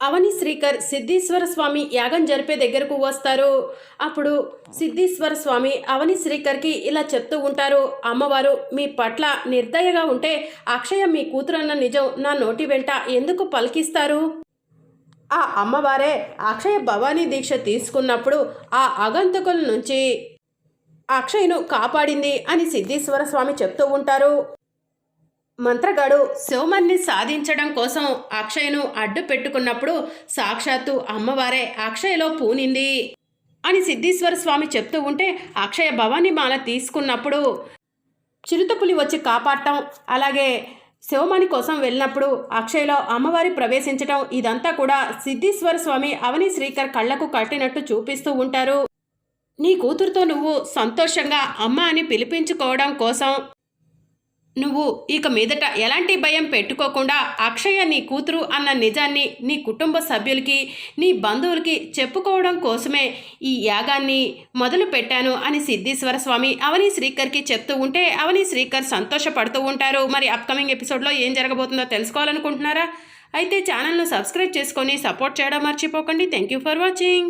అవని శ్రీకర్ సిద్ధీశ్వర స్వామి యాగం జరిపే దగ్గరకు వస్తారు. అప్పుడు సిద్ధీశ్వర స్వామి అవని శ్రీకర్కి ఇలా చెప్తూ ఉంటారు. అమ్మవారు మీ పట్ల నిర్దయగా ఉంటే అక్షయ మీ కూతురన్న నిజం నా నోటి వెంట ఎందుకు పలికిస్తారు? ఆ అమ్మవారే అక్షయ భవానీ దీక్ష తీసుకున్నప్పుడు ఆ అగంతకుల నుంచి అక్షయ్ను కాపాడింది అని సిద్ధేశ్వర స్వామి చెప్తూ ఉంటారు. మంత్రగాడు శివమన్ని సాధించడం కోసం అక్షయ్ను అడ్డు పెట్టుకున్నప్పుడు సాక్షాత్తు అమ్మవారే అక్షయలో పూనింది అని సిద్ధీశ్వర స్వామి చెప్తూ ఉంటే అక్షయ భవాని మాల తీసుకున్నప్పుడు చిరుతపులి వచ్చి కాపాడటం అలాగే శివమణి కోసం వెళ్ళినప్పుడు అక్షయ్లో అమ్మవారి ప్రవేశించటం ఇదంతా కూడా సిద్ధీశ్వర స్వామి అవని శ్రీకర్ కళ్ళకు కట్టినట్టు చూపిస్తూ ఉంటారు. నీ కూతురుతో నువ్వు సంతోషంగా అమ్మ అని పిలిపించుకోవడం కోసం నువ్వు ఇక మీదట ఎలాంటి భయం పెట్టుకోకుండా అక్షయ నీ కూతురు అన్న నిజాన్ని నీ కుటుంబ సభ్యులకి నీ బంధువులకి చెప్పుకోవడం కోసమే ఈ యాగాన్ని మొదలు పెట్టాను అని సిద్ధేశ్వర స్వామి అవని శ్రీకర్కి చెప్తూ ఉంటే అవని శ్రీకర్ సంతోషపడుతూ ఉంటారు. మరి అప్కమింగ్ ఎపిసోడ్లో ఏం జరగబోతుందో తెలుసుకోవాలనుకుంటున్నారా? అయితే ఛానల్ను సబ్స్క్రైబ్ చేసుకొని సపోర్ట్ చేయడం మర్చిపోకండి. Thank you for watching